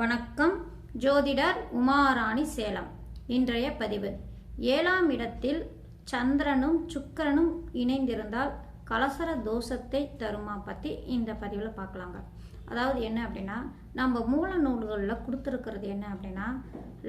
வணக்கம். ஜோதிடர் உமாராணி சேலம். இன்றைய பதிவு. ஏழாம் இடத்தில் சந்திரனும் சுக்கரனும் இணைந்திருந்தால் கலசர தோஷத்தை தருமா பற்றி இந்த பதிவில் பார்க்கலாங்க அதாவது என்ன அப்படின்னா நம்ம மூல நூல்களில் கொடுத்துருக்கிறது என்ன அப்படின்னா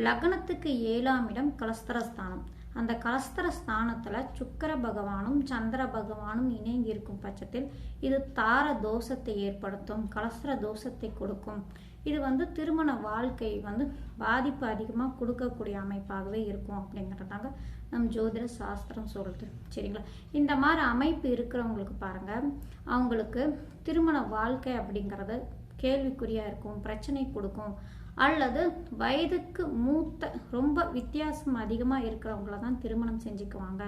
லக்னத்துக்கு ஏழாம் இடம் கலஸ்தரஸ்தானம் அந்த கலஸ்தர ஸ்தானத்தில் சுக்கர பகவானும் சந்திர பகவானும் இணைந்து இருக்கும் பட்சத்தில் இது தார தோஷத்தை ஏற்படுத்தும் கலஸ்தர தோஷத்தை கொடுக்கும். இது வந்து திருமண வாழ்க்கை வந்து பாதிப்பு அதிகமாக கொடுக்கக்கூடிய அமைப்பாகவே இருக்கும் அப்படிங்கிறதாங்க நம் ஜோதிட சாஸ்திரம் சொல்லுது. சரிங்களா? இந்த மாதிரி அமைப்பு இருக்கிறவங்களுக்கு பாருங்க அவங்களுக்கு திருமண வாழ்க்கை அப்படிங்கிறது கேள்விக்குறியாக இருக்கும் பிரச்சனை கொடுக்கும் அல்லது வயதுக்கு மூத்த ரொம்ப வித்தியாசம் அதிகமாக இருக்கிறவங்கள தான் திருமணம் செஞ்சுக்குவாங்க.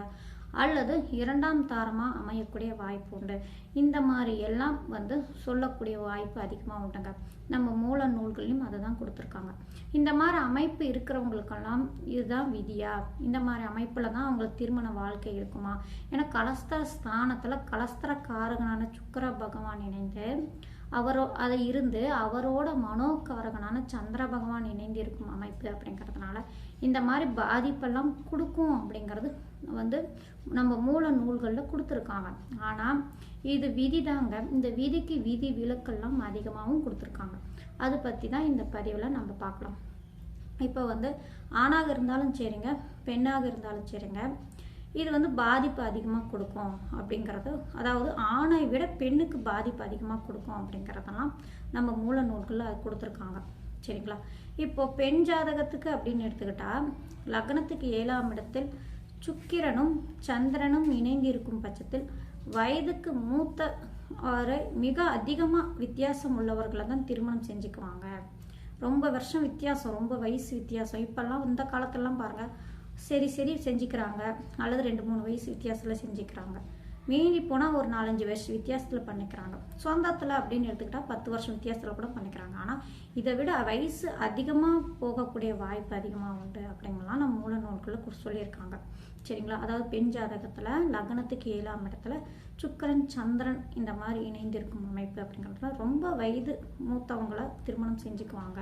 அல்லது இரண்டாம் தாரமாக அமையக்கூடிய வாய்ப்பு உண்டு. இந்த மாதிரி எல்லாம் வந்து சொல்லக்கூடிய வாய்ப்பு அதிகமாக உண்டுங்க. நம்ம மூல நூல்களையும் அதை தான் கொடுத்துருக்காங்க. இந்த மாதிரி அமைப்பு இருக்கிறவங்களுக்கெல்லாம் இதுதான் விதியா? இந்த மாதிரி அமைப்பில் தான் அவங்களுக்கு திருமண வாழ்க்கை இருக்குமா? ஏன்னா கலஸ்தர ஸ்தானத்தில் கலஸ்தர காரகனான சுக்கர பகவான் இணைந்து அவரோ அதை இருந்து அவரோட மனோகாரகனான சந்திர பகவான் இணைந்து இருக்கும் அமைப்பு அப்படிங்கிறதுனால இந்த மாதிரி பாதிப்பெல்லாம் கொடுக்கும் அப்படிங்கிறது வந்து நம்ம மூல நூல்களில் கொடுத்துருக்காங்க. ஆனால் இது விதி தாங்க இந்த விதிக்கு விதி விலக்கெல்லாம் அதிகமாகவும் கொடுத்துருக்காங்க. அதை பற்றி தான் இந்த பதிவில் நம்ம பார்க்கலாம். இப்போ வந்து ஆணாக இருந்தாலும் சரிங்க பெண்ணாக இருந்தாலும் சரிங்க. இது வந்து பாதிப்பு அதிகமாக கொடுக்கும் அப்படிங்கிறது அதாவது ஆணை விட பெண்ணுக்கு பாதிப்பு அதிகமாக கொடுக்கும் அப்படிங்கிறதெல்லாம் நம்ம மூல நூல்களில் அது கொடுத்துருக்காங்க. சரிங்களா? இப்போ பெண் ஜாதகத்துக்கு அப்படின்னு எடுத்துக்கிட்டா லக்னத்துக்கு ஏழாம் இடத்தில் சுக்கிரனும் சந்திரனும் இணைந்திருக்கும் பட்சத்தில் வயதுக்கு மூத்த வரை மிக அதிகமாக வித்தியாசம் உள்ளவர்களை தான் திருமணம் செஞ்சுக்குவாங்க. ரொம்ப வருஷம் வித்தியாசம் ரொம்ப வயசு வித்தியாசம். இப்போல்லாம் இந்த காலத்திலலாம் பாருங்கள் சரி சரி செஞ்சுக்கிறாங்க. அல்லது ரெண்டு மூணு வயசு வித்தியாசத்தில் செஞ்சுக்கிறாங்க. மீறி போனால் ஒரு நாலஞ்சு வருஷம் வித்தியாசத்தில் பண்ணிக்கிறாங்க. சொந்தத்தில் அப்படின்னு எடுத்துக்கிட்டால் பத்து வருஷம் வித்தியாசத்தில் கூட பண்ணிக்கிறாங்க. ஆனால் இதை விட வயசு அதிகமாக போகக்கூடிய வாய்ப்பு அதிகமாக உண்டு அப்படிங்கலாம் நம்ம மூல நூல்களில் சொல்லியிருக்காங்க. சரிங்களா? அதாவது பெண் ஜாதகத்தில் லக்னத்துக்கு ஏழாம் இடத்துல சுக்கரன் சந்திரன் இந்த மாதிரி இணைந்திருக்கும் அமைப்பு அப்படிங்கிறதுல ரொம்ப வயது மூத்தவங்களை திருமணம் செஞ்சுக்குவாங்க.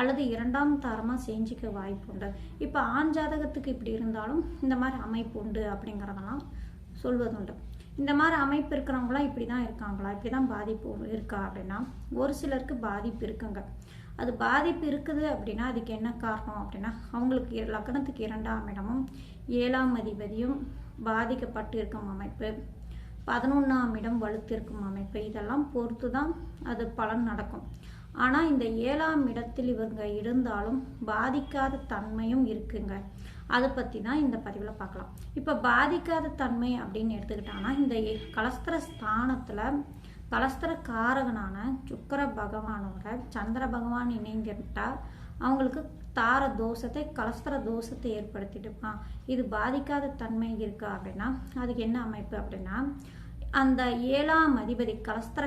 அல்லது இரண்டாம் தாரமாக செஞ்சுக்க வாய்ப்பு உண்டு. இப்போ ஆண் ஜாதகத்துக்கு இப்படி இருந்தாலும் இந்த மாதிரி அமைப்பு உண்டு அப்படிங்கிறதெல்லாம் சொல்வதுண்டு. இந்த மாதிரி அமைப்பு இருக்கிறவங்களாம் இப்படி தான் இருக்காங்களா? இப்படி தான் பாதிப்பு இருக்கா அப்படின்னா ஒரு சிலருக்கு பாதிப்பு இருக்குங்க. அது பாதிப்பு இருக்குது அப்படின்னா அதுக்கு என்ன காரணம் அப்படின்னா அவங்களுக்கு லக்னத்துக்கு இரண்டாம் இடமும் ஏழாம் அதிபதியும் பாதிக்கப்பட்டு இருக்கும் அமைப்பு. பதினொன்றாம் இடம் வலுத்திருக்கும் அமைப்பு. இதெல்லாம் பொறுத்து தான் அது பலன் நடக்கும். ஆனால் இந்த ஏழாம் இடத்தில் இவங்க இருந்தாலும் பாதிக்காத தன்மையும் இருக்குங்க. அதை பற்றி தான் இந்த பதிவில் பார்க்கலாம். இப்போ பாதிக்காத தன்மை அப்படின்னு எடுத்துக்கிட்டாங்கன்னா இந்த கலஸ்தர ஸ்தானத்தில் கலஸ்தர காரகனான சுக்கர பகவானோட சந்திர பகவான் இணைந்துட்டால் அவங்களுக்கு தார தோஷத்தை கலஸ்திர தோஷத்தை ஏற்படுத்திட்டுப்பான் இது பாதிக்காத தன்மை இருக்கா அப்படின்னா அதுக்கு என்ன அமைப்பு அப்படின்னா அந்த ஏழாம் அதிபதி கலஸ்தர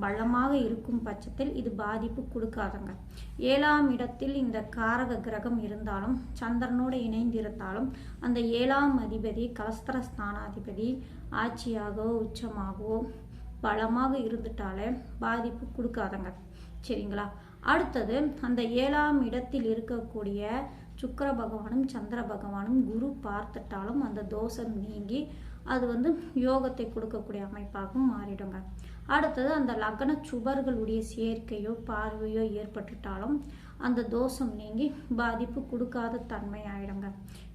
பலமாக இருக்கும் பட்சத்தில் இது பாதிப்பு கொடுக்காதுங்க. ஏழாம் இடத்தில் இந்த காரக கிரகம் இருந்தாலும் சந்திரனோடு இணைந்திருந்தாலும் அந்த ஏழாம் அதிபதி கலஸ்தர ஸ்தானாதிபதி ஆட்சியாகவோ உச்சமாகவோ பலமாக இருந்துட்டாலே பாதிப்பு கொடுக்காதங்க. சரிங்களா? அடுத்தது அந்த ஏழாம் இடத்தில் இருக்கக்கூடிய சுக்கர பகவானும் சந்திர பகவானும் குரு பார்த்துட்டாலும் அந்த தோஷம் நீங்கி அது வந்து யோகத்தை கொடுக்கக்கூடிய அமைப்பாகவும் மாறிடுங்க. அடுத்தது அந்த லக்ன சுபர்களுடைய சேர்க்கையோ பார்வையோ ஏற்பட்டுட்டாலும் அந்த தோஷம் நீங்கி பாதிப்பு கொடுக்காத தன்மை ஆயிடுங்க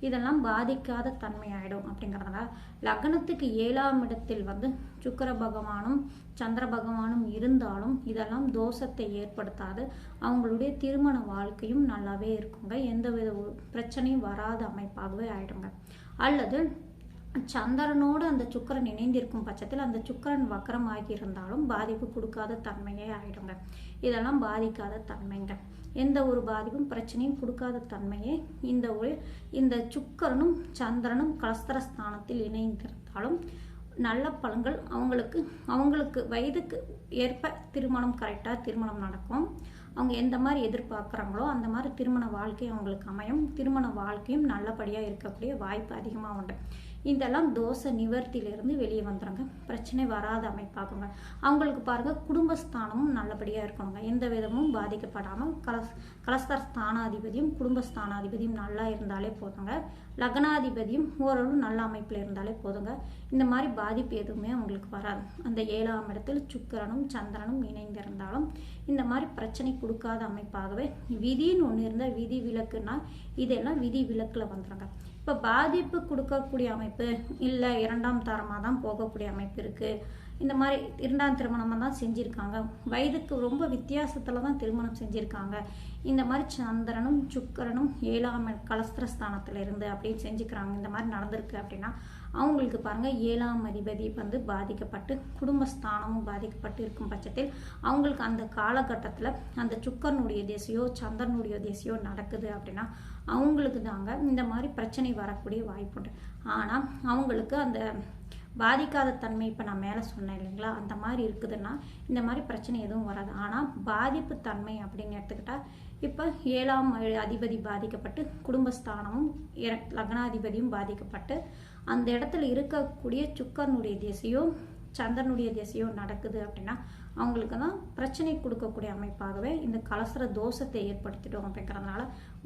இதெல்லாம் பாதிக்காத தன்மை ஆயிடும் அப்படிங்கிறதுனால லக்னத்துக்கு ஏழாம் இடத்தில் வந்து சுக்கர பகவானும் சந்திர பகவானும் இருந்தாலும் இதெல்லாம் தோஷத்தை ஏற்படுத்தாது. அவங்களுடைய திருமண வாழ்க்கையும் நல்லாவே இருக்குங்க. எந்த வித பிரச்சனையும் வராத அமைப்பாகவே ஆயிடுங்க. அல்லது சந்திரனோடு அந்த சுக்கரன் இணைந்திருக்கும் பட்சத்தில் அந்த சுக்கரன் வக்கரமாகி இருந்தாலும் பாதிப்பு கொடுக்காத தன்மையே ஆயிடுங்க. இதெல்லாம் பாதிக்காத தன்மைங்க. எந்த ஒரு பாதிப்பும் பிரச்சனையும் கொடுக்காத தன்மையே இந்த ஒரு இந்த சுக்கரனும் சந்திரனும் கலஸ்தர ஸ்தானத்தில் இணைந்திருந்தாலும் நல்ல பலன்கள் அவங்களுக்கு அவங்களுக்கு வயதுக்கு ஏற்ப திருமணம் கரெக்டாக திருமணம் நடக்கும். அவங்க எந்த மாதிரி எதிர்பார்க்குறாங்களோ அந்த மாதிரி திருமண வாழ்க்கை அவங்களுக்கு அமையும். திருமண வாழ்க்கையும் நல்லபடியாக இருக்கக்கூடிய வாய்ப்பு அதிகமாக உண்டு. இதெல்லாம் தோசை நிவர்த்தியிலேருந்து வெளியே வந்துடுங்க பிரச்சனை வராத அமைப்பாகுங்க. அவங்களுக்கு பாருங்கள் குடும்பஸ்தானமும் நல்லபடியாக இருக்கணுங்க எந்த விதமும் பாதிக்கப்படாமல் கலஸ் கலஸ்தர ஸ்தானாதிபதியும் குடும்பஸ்தானாதிபதியும் நல்லா இருந்தாலே போதுங்க. லக்னாதிபதியும் ஓரளவு நல்ல அமைப்பில் இருந்தாலே போதுங்க. இந்த மாதிரி பாதிப்பு எதுவுமே அவங்களுக்கு வராது. அந்த ஏழாம் இடத்தில் சுக்கிரனும் சந்திரனும் இணைந்திருந்தாலும் இந்த மாதிரி பிரச்சனை கொடுக்காத அமைப்பாகவே விதின்னு ஒன்று இருந்தால் விதி விலக்குன்னா இதெல்லாம் விதி விலக்கில் வந்துடுங்க இப்போ பாதிப்பு கொடுக்கக்கூடிய அமைப்பு இல்லை இரண்டாம் தரமாக தான் போகக்கூடிய அமைப்பு இருக்குது இந்த மாதிரி இரண்டாம் திருமணமாக தான் செஞ்சுருக்காங்க. வயதுக்கு ரொம்ப வித்தியாசத்தில் தான் திருமணம் செஞ்சுருக்காங்க. இந்த மாதிரி சந்திரனும் சுக்கரனும் ஏழாம் கலஸ்திரஸ்தானத்தில் இருந்து அப்படியே செஞ்சுக்கிறாங்க. இந்த மாதிரி நடந்திருக்கு அப்படின்னா அவங்களுக்கு பாருங்கள் ஏழாம் அதிபதி வந்து பாதிக்கப்பட்டு குடும்பஸ்தானமும் பாதிக்கப்பட்டு இருக்கும் பட்சத்தில் அவங்களுக்கு அந்த காலகட்டத்தில் அந்த சுக்கரனுடைய தேசியோ சந்திரனுடைய தேசியோ நடக்குது அப்படின்னா அவங்களுக்கு தாங்க இந்த மாதிரி பிரச்சனை வரக்கூடிய வாய்ப்பு உண்டு. ஆனால் அவங்களுக்கு அந்த பாதிக்காத தன்மை இப்போ நான் மேலே சொன்னேன் இல்லைங்களா? அந்த மாதிரி இருக்குதுன்னா இந்த மாதிரி பிரச்சனை எதுவும் வராது. ஆனால் பாதிப்பு தன்மை அப்படின்னு எடுத்துக்கிட்டால் இப்போ ஏழாம் அதிபதி பாதிக்கப்பட்டு குடும்பஸ்தானமும் லக்னாதிபதியும் பாதிக்கப்பட்டு அந்த இடத்துல இருக்கக்கூடிய சுக்கரனுடைய திசையும் சந்திரனுடைய திசையும் நடக்குது அப்படின்னா அவங்களுக்கு தான் பிரச்சனை கொடுக்கக்கூடிய அமைப்பாகவே இந்த கலசர தோஷத்தை ஏற்படுத்திட்டோம் அப்படிங்கிறதுனால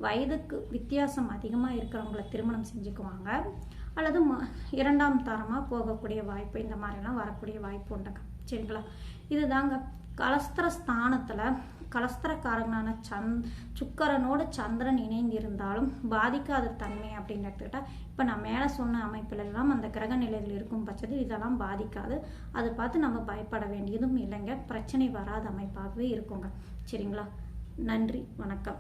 வயதுக்கு வித்தியாசம் அதிகமாக இருக்கிறவங்கள திருமணம் செஞ்சுக்குவாங்க. அல்லது ம இரண்டாம் தரமாக போகக்கூடிய வாய்ப்பு இந்த மாதிரிலாம் வரக்கூடிய வாய்ப்பு உண்டுங்க சரிங்களா? இதுதாங்க. கலஸ்திர ஸ்தானத்தில் கலஸ்திரக்காரங்களான சந்த் சுக்கரனோட சந்திரன் இணைந்திருந்தாலும் பாதிக்காத தன்மை அப்படின்னு எடுத்துக்கிட்டால் இப்போ நான் மேலே சொன்ன அமைப்பிலெல்லாம் அந்த கிரக நிலைகள் இருக்கும் பட்சத்தில் இதெல்லாம் பாதிக்காது. அதை பார்த்து நம்ம பயப்பட வேண்டியதும் இல்லைங்க. பிரச்சனை வராத அமைப்பாகவே இருக்குங்க. சரிங்களா? நன்றி. வணக்கம்.